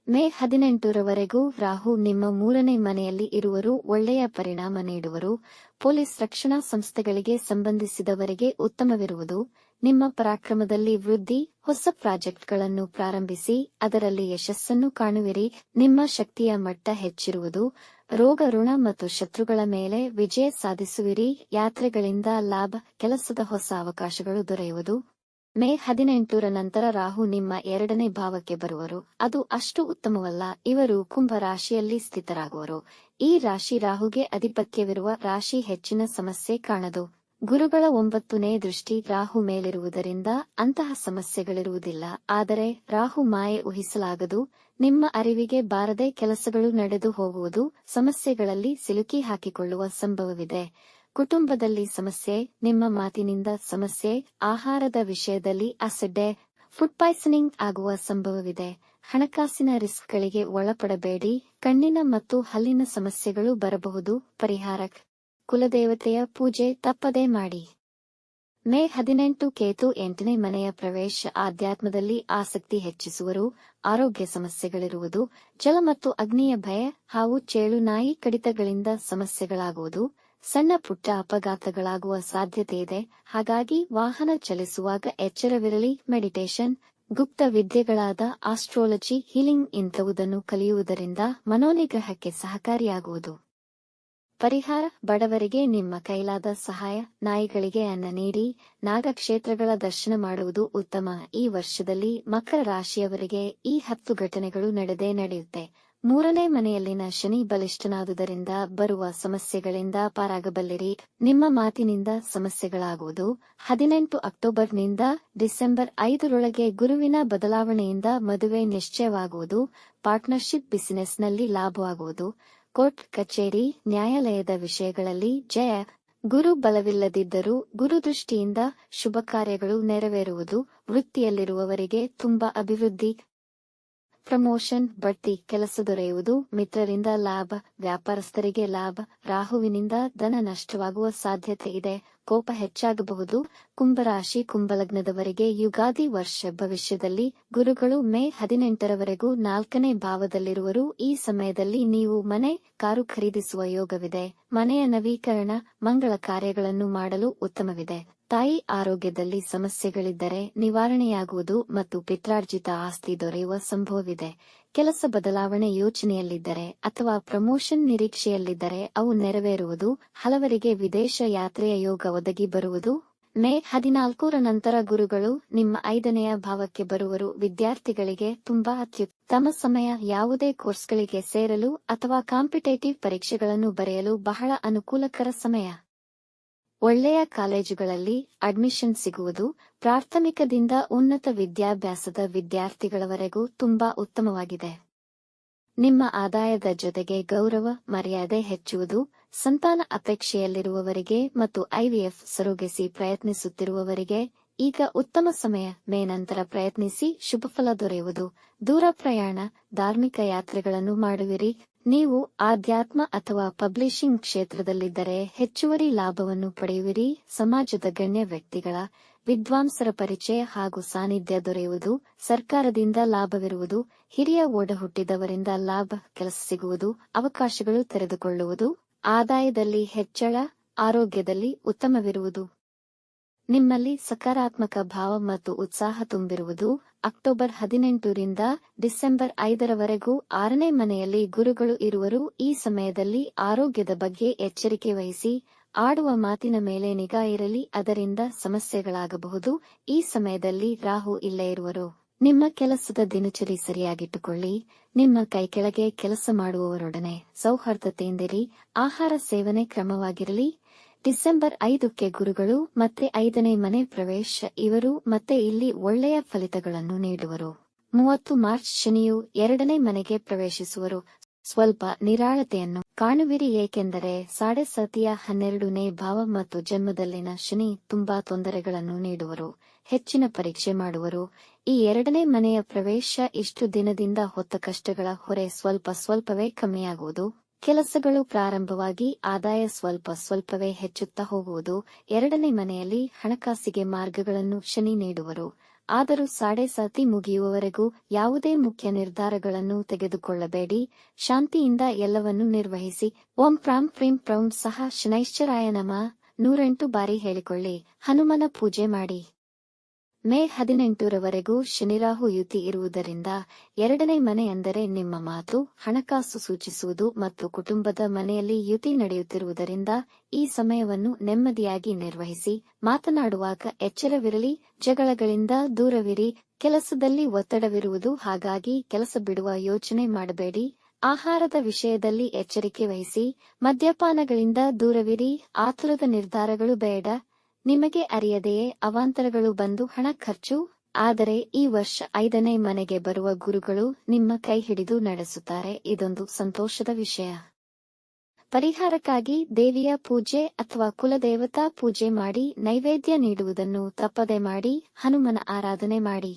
ಮೇ ಹದಿನೆಂಟರವರೆಗೂ ರಾಹು ನಿಮ್ಮ ಮೂರನೇ ಮನೆಯಲ್ಲಿ ಇರುವರು, ಒಳ್ಳೆಯ ಪರಿಣಾಮ ನೀಡುವರು, ಪೊಲೀಸ್ ರಕ್ಷಣಾ ಸಂಸ್ಥೆಗಳಿಗೆ ಸಂಬಂಧಿಸಿದವರಿಗೆ ಉತ್ತಮವಿರುವುದು. ನಿಮ್ಮ ಪರಾಕ್ರಮದಲ್ಲಿ ವೃದ್ಧಿ, ಹೊಸ ಪ್ರಾಜೆಕ್ಟ್ಗಳನ್ನು ಪ್ರಾರಂಭಿಸಿ, ಅದರಲ್ಲಿ ಯಶಸ್ಸನ್ನು ಕಾಣುವಿರಿ. ನಿಮ್ಮ ಶಕ್ತಿಯ ಮಟ್ಟ ಹೆಚ್ಚಿರುವುದು, ರೋಗ, ಋಣ ಮತ್ತು ಶತ್ರುಗಳ ಮೇಲೆ ವಿಜಯ ಸಾಧಿಸುವಿರಿ. ಯಾತ್ರೆಗಳಿಂದ ಲಾಭ, ಕೆಲಸದ ಹೊಸ ಅವಕಾಶಗಳು ದೊರೆಯುವುದು. ಮೇ ಹದಿನೆಂಟರ ನಂತರ ರಾಹು ನಿಮ್ಮ ಎರಡನೇ ಭಾವಕ್ಕೆ ಬರುವರು. ಅದು ಅಷ್ಟು ಉತ್ತಮವಲ್ಲ, ಇವರು ಕುಂಭ ರಾಶಿಯಲ್ಲಿ ಸ್ಥಿತರಾಗುವರು. ಈ ರಾಶಿ ರಾಹುಗೆ ಅಧಿಪತ್ಯವಿರುವ ರಾಶಿ ಹೆಚ್ಚಿನ ಸಮಸ್ಯೆ ಕಾಣದು. ಗುರುಗಳ ಒಂಬತ್ತನೇ ದೃಷ್ಟಿ ರಾಹು ಮೇಲಿರುವುದರಿಂದ ಅಂತಹ ಸಮಸ್ಯೆಗಳಿರುವುದಿಲ್ಲ. ಆದರೆ ರಾಹು ಮಾಯೆ ಊಹಿಸಲಾಗದು, ನಿಮ್ಮ ಅರಿವಿಗೆ ಬಾರದೆ ಕೆಲಸಗಳು ನಡೆದು ಹೋಗುವುದು ಸಮಸ್ಯೆಗಳಲ್ಲಿ ಸಿಲುಕಿ ಹಾಕಿಕೊಳ್ಳುವ ಸಂಭವವಿದೆ. ಕುಟುಂಬದಲ್ಲಿ ಸಮಸ್ಯೆ, ನಿಮ್ಮ ಮಾತಿನಿಂದ ಸಮಸ್ಯೆ, ಆಹಾರದ ವಿಷಯದಲ್ಲಿ ಅಸಡ್ಡೆ, ಫುಡ್ ಪಾಯ್ಸನಿಂಗ್ ಆಗುವ ಸಂಭವವಿದೆ. ಹಣಕಾಸಿನ ರಿಸ್ಕ್ಗಳಿಗೆ ಒಳಪಡಬೇಡಿ, ಕಣ್ಣಿನ ಮತ್ತು ಹಲ್ಲಿನ ಸಮಸ್ಯೆಗಳು ಬರಬಹುದು. ಪರಿಹಾರ ಕುಲದೇವತೆಯ ಪೂಜೆ ತಪ್ಪದೇ ಮಾಡಿ. ಮೇ ಹದಿನೆಂಟು ಕೇತು ಎಂಟನೇ ಮನೆಯ ಪ್ರವೇಶ ಆಧ್ಯಾತ್ಮದಲ್ಲಿ ಆಸಕ್ತಿ ಹೆಚ್ಚಿಸುವರು, ಆರೋಗ್ಯ ಸಮಸ್ಯೆಗಳಿರುವುದು, ಜಲ ಮತ್ತು ಅಗ್ನಿಯ ಭಯ ಹಾಗೂ ಚೇಳು ನಾಯಿ ಕಡಿತಗಳಿಂದ ಸಮಸ್ಯೆಗಳಾಗುವುದು, ಸಣ್ಣ ಪುಟ್ಟ ಅಪಘಾತಗಳಾಗುವ ಸಾಧ್ಯತೆ ಇದೆ, ಹಾಗಾಗಿ ವಾಹನ ಚಲಿಸುವಾಗ ಎಚ್ಚರವಿರಲಿ, ಮೆಡಿಟೇಷನ್, ಗುಪ್ತ ವಿದ್ಯೆಗಳಾದ ಆಸ್ಟ್ರಾಲಜಿ, ಹೀಲಿಂಗ್ ಇಂಥವುದನ್ನು ಕಲಿಯುವುದರಿಂದ ಮನೋನಿಗ್ರಹಕ್ಕೆ ಸಹಕಾರಿಯಾಗುವುದು. ಪರಿಹಾರ, ಬಡವರಿಗೆ ನಿಮ್ಮ ಕೈಲಾದ ಸಹಾಯ, ನಾಯಿಗಳಿಗೆ ಅನ್ನ ನೀಡಿ, ನಾಗಕ್ಷೇತ್ರಗಳ ದರ್ಶನ ಮಾಡುವುದು ಉತ್ತಮ. ಈ ವರ್ಷದಲ್ಲಿ ಮಕರ ರಾಶಿಯವರಿಗೆ ಈ ಹತ್ತು ಘಟನೆಗಳು ನಡೆದೇ ನಡೆಯುತ್ತೆ. ಮೂರನೇ ಮನೆಯಲ್ಲಿನ ಶನಿ ಬಲಿಷ್ಠನಾದುದರಿಂದ ಬರುವ ಸಮಸ್ಯೆಗಳಿಂದ ಪಾರಾಗಬಲ್ಲಿರಿ. ನಿಮ್ಮ ಮಾತಿನಿಂದ ಸಮಸ್ಯೆಗಳಾಗುವುದು. ಹದಿನೆಂಟು ಅಕ್ಟೋಬರ್ನಿಂದ ಡಿಸೆಂಬರ್ ಐದರೊಳಗೆ ಗುರುವಿನ ಬದಲಾವಣೆಯಿಂದ ಮದುವೆ ನಿಶ್ಚಯವಾಗುವುದು. ಪಾರ್ಟ್ನರ್ಶಿಪ್ ಬಿಸಿನೆಸ್ನಲ್ಲಿ ಲಾಭವಾಗುವುದು. ಕೋರ್ಟ್ ಕಚೇರಿ, ನ್ಯಾಯಾಲಯದ ವಿಷಯಗಳಲ್ಲಿ ಜಯ. ಗುರು ಬಲವಿಲ್ಲದಿದ್ದರೂ ಗುರುದೃಷ್ಟಿಯಿಂದ ಶುಭ ಕಾರ್ಯಗಳು ನೆರವೇರುವುದು ವೃತ್ತಿಯಲ್ಲಿರುವವರಿಗೆ ತುಂಬಾ ಅಭಿವೃದ್ಧಿ. ಪ್ರಮೋಷನ್, ಬಡ್ತಿ, ಕೆಲಸ ದೊರೆಯುವುದು ಮಿತ್ರರಿಂದ ಲಾಭ, ವ್ಯಾಪಾರಸ್ಥರಿಗೆ ಲಾಭ, ರಾಹುವಿನಿಂದ ಧನ ನಷ್ಟವಾಗುವ ಸಾಧ್ಯತೆ ಇದೆ. ಕೋಪ ಹೆಚ್ಚಾಗಬಹುದು. ಕುಂಭರಾಶಿ ಕುಂಭಲಗ್ನದವರೆಗೆ ಯುಗಾದಿ ವರ್ಷ ಭವಿಷ್ಯದಲ್ಲಿ ಗುರುಗಳು ಮೇ ಹದಿನೆಂಟರವರೆಗೂ ನಾಲ್ಕನೇ ಭಾವದಲ್ಲಿರುವರು. ಈ ಸಮಯದಲ್ಲಿ ನೀವು ಮನೆ ಕಾರು ಖರೀದಿಸುವ ಯೋಗವಿದೆ. ಮನೆಯ ನವೀಕರಣ, ಮಂಗಳ ಕಾರ್ಯಗಳನ್ನು ಮಾಡಲು ಉತ್ತಮವಿದೆ. ತಾಯಿ ಆರೋಗ್ಯದಲ್ಲಿ ಸಮಸ್ಯೆಗಳಿದ್ದರೆ ನಿವಾರಣೆಯಾಗುವುದು ಮತ್ತು ಪಿತ್ರಾರ್ಜಿತ ಆಸ್ತಿ ದೊರೆಯುವ ಸಂಭವವಿದೆ. ಕೆಲಸ ಬದಲಾವಣೆ ಯೋಚನೆಯಲ್ಲಿದ್ದರೆ ಅಥವಾ ಪ್ರಮೋಷನ್ ನಿರೀಕ್ಷೆಯಲ್ಲಿದ್ದರೆ ಅವು ನೆರವೇರುವುದು, ಹಲವರಿಗೆ ವಿದೇಶ ಯಾತ್ರೆಯ ಯೋಗ ಒದಗಿ ಬರುವುದು. ಮೇ ಹದಿನಾಲ್ಕರ ನಂತರ ಗುರುಗಳು ನಿಮ್ಮ ಐದನೆಯ ಭಾವಕ್ಕೆ ಬರುವರು. ವಿದ್ಯಾರ್ಥಿಗಳಿಗೆ ತುಂಬಾ ಅತ್ಯುತ್ತಮ ಸಮಯ ಯಾವುದೇ ಕೋರ್ಸ್ಗಳಿಗೆ ಸೇರಲು ಅಥವಾ ಕಾಂಪಿಟೇಟಿವ್ ಪರೀಕ್ಷೆಗಳನ್ನು ಬರೆಯಲು ಬಹಳ ಅನುಕೂಲಕರ ಸಮಯ. ಒಳ್ಳೆಯ ಕಾಲೇಜುಗಳಲ್ಲಿ ಅಡ್ಮಿಷನ್ ಸಿಗುವುದು ಪ್ರಾಥಮಿಕದಿಂದ ಉನ್ನತ ವಿದ್ಯಾಭ್ಯಾಸದ ವಿದ್ಯಾರ್ಥಿಗಳವರೆಗೂ ತುಂಬಾ ಉತ್ತಮವಾಗಿದೆ. ನಿಮ್ಮ ಆದಾಯದ ಜೊತೆಗೆ ಗೌರವ, ಮರ್ಯಾದೆ ಹೆಚ್ಚುವುದು, ಸಂತಾನ ಅಪೇಕ್ಷೆಯಲ್ಲಿರುವವರಿಗೆ ಮತ್ತು ಐವಿಎಫ್ ಸರೋಗೆಸಿ ಪ್ರಯತ್ನಿಸುತ್ತಿರುವವರಿಗೆ ಈಗ ಉತ್ತಮ ಸಮಯ. ಮೇ ನಂತರ ಪ್ರಯತ್ನಿಸಿ ಶುಭಫಲ ದೊರೆಯುವುದು. ದೂರ ಪ್ರಯಾಣ, ಧಾರ್ಮಿಕ ಯಾತ್ರೆಗಳನ್ನು ಮಾಡುವಿರಿ. ನೀವು ಆಧ್ಯಾತ್ಮ ಅಥವಾ ಪಬ್ಲಿಷಿಂಗ್ ಕ್ಷೇತ್ರದಲ್ಲಿದ್ದರೆ ಹೆಚ್ಚುವರಿ ಲಾಭವನ್ನು ಪಡೆಯುವಿರಿ. ಸಮಾಜದ ಗಣ್ಯ ವ್ಯಕ್ತಿಗಳ ವಿದ್ವಾಂಸರ ಪರಿಚಯ ಹಾಗೂ ಸಾನ್ನಿಧ್ಯ ದೊರೆಯುವುದು, ಸರ್ಕಾರದಿಂದ ಲಾಭವಿರುವುದು, ಹಿರಿಯ ಓಡಹುಟ್ಟಿದವರಿಂದ ಲಾಭ ಕೆಲಸ ಸಿಗುವುದು, ಅವಕಾಶಗಳು ತೆರೆದುಕೊಳ್ಳುವುದು, ಆದಾಯದಲ್ಲಿ ಹೆಚ್ಚಳ, ಆರೋಗ್ಯದಲ್ಲಿ ಉತ್ತಮವಿರುವುದು. ನಿಮ್ಮಲ್ಲಿ ಸಕಾರಾತ್ಮಕ ಭಾವ ಮತ್ತು ಉತ್ಸಾಹ ತುಂಬಿರುವುದು ಅಕ್ಟೋಬರ್ ಹದಿನೆಂಟರಿಂದ ಡಿಸೆಂಬರ್ ಐದರವರೆಗೂ ಆರನೇ ಮನೆಯಲ್ಲಿ ಗುರುಗಳು ಇರುವರು. ಈ ಸಮಯದಲ್ಲಿ ಆರೋಗ್ಯದ ಬಗ್ಗೆ ಎಚ್ಚರಿಕೆ ವಹಿಸಿ, ಆಡುವ ಮಾತಿನ ಮೇಲೆ ನಿಗಾ ಇರಲಿ, ಅದರಿಂದ ಸಮಸ್ಯೆಗಳಾಗಬಹುದು. ಈ ಸಮಯದಲ್ಲಿ ರಾಹು ಇಲ್ಲೇ ಇರುವರು. ನಿಮ್ಮ ಕೆಲಸದ ದಿನಚರಿ ಸರಿಯಾಗಿಟ್ಟುಕೊಳ್ಳಿ. ನಿಮ್ಮ ಕೈಕೆಳಗೆ ಕೆಲಸ ಮಾಡುವವರೊಡನೆ ಸೌಹಾರ್ದತೆಯಿಂದಿರಿ. ಆಹಾರ ಸೇವನೆ ಕ್ರಮವಾಗಿರಲಿ. ಡಿಸೆಂಬರ್ ಐದಕ್ಕೆ ಗುರುಗಳು ಮತ್ತೆ ಐದನೇ ಮನೆ ಪ್ರವೇಶ, ಇವರು ಮತ್ತೆ ಇಲ್ಲಿ ಒಳ್ಳೆಯ ಫಲಿತಗಳನ್ನು ನೀಡುವರು. ಮೂವತ್ತು ಮಾರ್ಚ್ ಶನಿಯು ಎರಡನೇ ಮನೆಗೆ ಪ್ರವೇಶಿಸುವರು. ಸ್ವಲ್ಪ ನಿರಾಳತೆಯನ್ನು ಕಾಣುವಿರಿ, ಏಕೆಂದರೆ ಸಾಡೆ ಸತಿಯ ಹನ್ನೆರಡನೇ ಭಾವ ಮತ್ತು ಜನ್ಮದಲ್ಲಿನ ಶನಿ ತುಂಬಾ ತೊಂದರೆಗಳನ್ನು ನೀಡುವರು, ಹೆಚ್ಚಿನ ಪರೀಕ್ಷೆ ಮಾಡುವರು. ಈ ಎರಡನೇ ಮನೆಯ ಪ್ರವೇಶ ಇಷ್ಟು ದಿನದಿಂದ ಹೊತ್ತ ಕಷ್ಟಗಳ ಹೊರೆ ಸ್ವಲ್ಪ ಸ್ವಲ್ಪವೇ ಕಮ್ಮಿಯಾಗುವುದು. ಕೆಲಸಗಳು ಪ್ರಾರಂಭವಾಗಿ ಆದಾಯ ಸ್ವಲ್ಪ ಸ್ವಲ್ಪವೇ ಹೆಚ್ಚುತ್ತಾ ಹೋಗುವುದು ಎರಡನೇ ಮನೆಯಲ್ಲಿ ಹಣಕಾಸಿಗೆ ಮಾರ್ಗಗಳನ್ನು ಶನಿ ನೀಡುವರು. ಆದರೂ ಸಾತಿ ಮುಗಿಯುವವರೆಗೂ ಯಾವುದೇ ಮುಖ್ಯ ನಿರ್ಧಾರಗಳನ್ನು ತೆಗೆದುಕೊಳ್ಳಬೇಡಿ. ಶಾಂತಿಯಿಂದ ಎಲ್ಲವನ್ನೂ ನಿರ್ವಹಿಸಿ. ಓಂ ಪ್ರಾಂ ಪ್ರೀಂ ಪ್ರೌಂ ಸಹ ಶನೈಶ್ಚರಾಯ ನಮ. ನೂರೆಂಟು ಬಾರಿ ಹೇಳಿಕೊಳ್ಳಿ. ಹನುಮನ ಪೂಜೆ ಮಾಡಿ. ಮೇ ಹದಿನೆಂಟರವರೆಗೂ ಶನಿರಾಹು ಯುತಿ ಇರುವುದರಿಂದ ಎರಡನೇ ಮನೆ ಅಂದರೆ ನಿಮ್ಮ ಮಾತು, ಹಣಕಾಸು ಸೂಚಿಸುವುದು ಮತ್ತು ಕುಟುಂಬದ ಮನೆಯಲ್ಲಿ ಯುತಿ ನಡೆಯುತ್ತಿರುವುದರಿಂದ ಈ ಸಮಯವನ್ನು ನೆಮ್ಮದಿಯಾಗಿ ನಿರ್ವಹಿಸಿ, ಮಾತನಾಡುವಾಗ ಎಚ್ಚರವಿರಲಿ, ಜಗಳಗಳಿಂದ ದೂರವಿರಿ, ಕೆಲಸದಲ್ಲಿ ಒತ್ತಡವಿರುವುದು ಹಾಗಾಗಿ ಕೆಲಸ ಬಿಡುವ ಯೋಚನೆ ಮಾಡಬೇಡಿ, ಆಹಾರದ ವಿಷಯದಲ್ಲಿ ಎಚ್ಚರಿಕೆ ವಹಿಸಿ, ಮದ್ಯಪಾನಗಳಿಂದ ದೂರವಿರಿ, ಆತುರದ ನಿರ್ಧಾರಗಳು ಬೇಡ ನಿಮಗೆ ಅರಿಯದೆಯೇ ಅವಾಂತರಗಳು ಬಂದು ಹಣ ಖರ್ಚು, ಆದರೆ ಈ ವರ್ಷ ಐದನೇ ಮನೆಗೆ ಬರುವ ಗುರುಗಳು ನಿಮ್ಮ ಕೈ ಹಿಡಿದು ನಡೆಸುತ್ತಾರೆ. ಇದೊಂದು ಸಂತೋಷದ ವಿಷಯ. ಪರಿಹಾರಕ್ಕಾಗಿ ದೇವಿಯ ಪೂಜೆ ಅಥವಾ ಕುಲದೇವತಾ ಪೂಜೆ ಮಾಡಿ, ನೈವೇದ್ಯ ನೀಡುವುದನ್ನು ತಪ್ಪದೆ ಮಾಡಿ, ಹನುಮನ ಆರಾಧನೆ ಮಾಡಿ.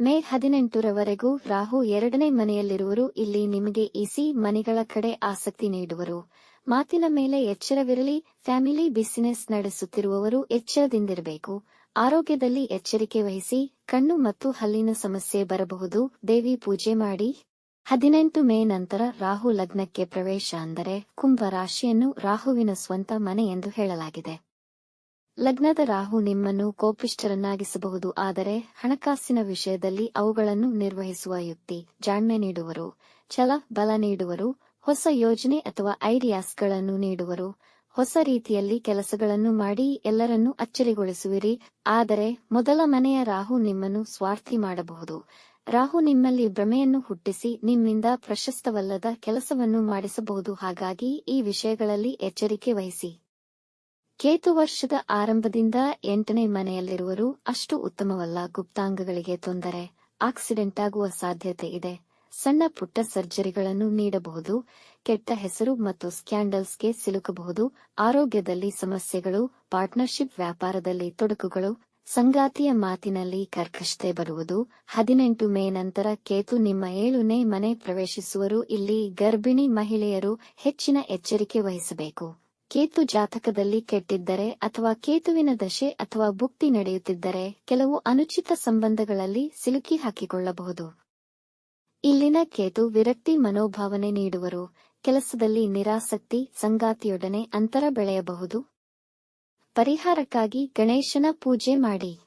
ಮೇ ಹದಿನೆಂಟರವರೆಗೂ ರಾಹು ಎರಡನೇ ಮನೆಯಲ್ಲಿರುವರು. ಇಲ್ಲಿ ನಿಮಗೆ ಇಸಿ ಮನೆಗಳ ಕಡೆ ಆಸಕ್ತಿ ನೀಡುವರು. ಮಾತಿನ ಮೇಲೆ ಎಚ್ಚರವಿರಲಿ, ಫ್ಯಾಮಿಲಿ ಬಿಸಿನೆಸ್ ನಡೆಸುತ್ತಿರುವವರು ಎಚ್ಚರದಿಂದಿರಬೇಕು. ಆರೋಗ್ಯದಲ್ಲಿ ಎಚ್ಚರಿಕೆ ವಹಿಸಿ, ಕಣ್ಣು ಮತ್ತು ಹಲ್ಲಿನ ಸಮಸ್ಯೆ ಬರಬಹುದು. ದೇವಿ ಪೂಜೆ ಮಾಡಿ. ಹದಿನೆಂಟು ಮೇ ನಂತರ ರಾಹು ಲಗ್ನಕ್ಕೆ ಪ್ರವೇಶ ಅಂದರೆ ಕುಂಭ ರಾಶಿಯನ್ನು ರಾಹುವಿನ ಸ್ವಂತ ಮನೆ ಎಂದು ಹೇಳಲಾಗಿದೆ. ಲಗ್ನದ ರಾಹು ನಿಮ್ಮನ್ನು ಕೋಪಿಷ್ಠರನ್ನಾಗಿಸಬಹುದು, ಆದರೆ ಹಣಕಾಸಿನ ವಿಷಯದಲ್ಲಿ ಅವುಗಳನ್ನು ನಿರ್ವಹಿಸುವ ಯುಕ್ತಿ, ಜಾಣ್ಮೆ ನೀಡುವರು, ಛಲ, ಬಲ ನೀಡುವರು ಹೊಸ ಯೋಜನೆ ಅಥವಾ ಐಡಿಯಾಸ್ಗಳನ್ನು ನೀಡುವರು. ಹೊಸ ರೀತಿಯಲ್ಲಿ ಕೆಲಸಗಳನ್ನು ಮಾಡಿ ಎಲ್ಲರನ್ನೂ ಅಚ್ಚರಿಗೊಳಿಸುವಿರಿ. ಆದರೆ ಮೊದಲ ಮನೆಯ ರಾಹು ನಿಮ್ಮನ್ನು ಸ್ವಾರ್ಥಿ ಮಾಡಬಹುದು. ರಾಹು ನಿಮ್ಮಲ್ಲಿ ಭ್ರಮೆಯನ್ನು ಹುಟ್ಟಿಸಿ ನಿಮ್ಮಿಂದ ಪ್ರಶಸ್ತವಲ್ಲದ ಕೆಲಸವನ್ನು ಮಾಡಿಸಬಹುದು. ಹಾಗಾಗಿ ಈ ವಿಷಯಗಳಲ್ಲಿ ಎಚ್ಚರಿಕೆ ವಹಿಸಿ. ಕೇತು ವರ್ಷದ ಆರಂಭದಿಂದ ಎಂಟನೇ ಮನೆಯಲ್ಲಿರುವರು. ಅಷ್ಟು ಉತ್ತಮವಲ್ಲ. ಗುಪ್ತಾಂಗಗಳಿಗೆ ತೊಂದರೆ, ಆಕ್ಸಿಡೆಂಟ್ ಆಗುವ ಸಾಧ್ಯತೆ ಇದೆ. ಸಣ್ಣ ಪುಟ್ಟ ಸರ್ಜರಿಗಳನ್ನು ನೀಡಬಹುದು, ಕೆಟ್ಟ ಹೆಸರು ಮತ್ತು ಸ್ಕ್ಯಾಂಡಲ್ಸ್ಗೆ ಸಿಲುಕಬಹುದು, ಆರೋಗ್ಯದಲ್ಲಿ ಸಮಸ್ಯೆಗಳು, ಪಾರ್ಟ್ನರ್ಶಿಪ್ ವ್ಯಾಪಾರದಲ್ಲಿ ತೊಡಕುಗಳು, ಸಂಗಾತಿಯ ಮಾತಿನಲ್ಲಿ ಕರ್ಕಶತೆ ಬರುವುದು, ಹದಿನೆಂಟು ಮೇ ನಂತರ ಕೇತು ನಿಮ್ಮ ಏಳುನೇ ಮನೆ ಪ್ರವೇಶಿಸುವರು, ಇಲ್ಲಿ ಗರ್ಭಿಣಿ ಮಹಿಳೆಯರು ಹೆಚ್ಚಿನ ಎಚ್ಚರಿಕೆ ವಹಿಸಬೇಕು. ಕೇತು ಜಾತಕದಲ್ಲಿ ಕೆಟ್ಟಿದ್ದರೆ ಅಥವಾ ಕೇತುವಿನ ದಶೆ ಅಥವಾ ಭುಕ್ತಿ ನಡೆಯುತ್ತಿದ್ದರೆ, ಕೆಲವು ಅನುಚಿತ ಸಂಬಂಧಗಳಲ್ಲಿ ಸಿಲುಕಿ ಹಾಕಿಕೊಳ್ಳಬಹುದು. ಇಲ್ಲಿನ ಕೇತು ವಿರಕ್ತಿ ಮನೋಭಾವನೆ ನೀಡುವರು. ಕೆಲಸದಲ್ಲಿ ನಿರಾಸಕ್ತಿ, ಸಂಗಾತಿಯೊಡನೆ ಅಂತರ ಬೆಳೆಯಬಹುದು. ಪರಿಹಾರಕ್ಕಾಗಿ ಗಣೇಶನ ಪೂಜೆ ಮಾಡಿ.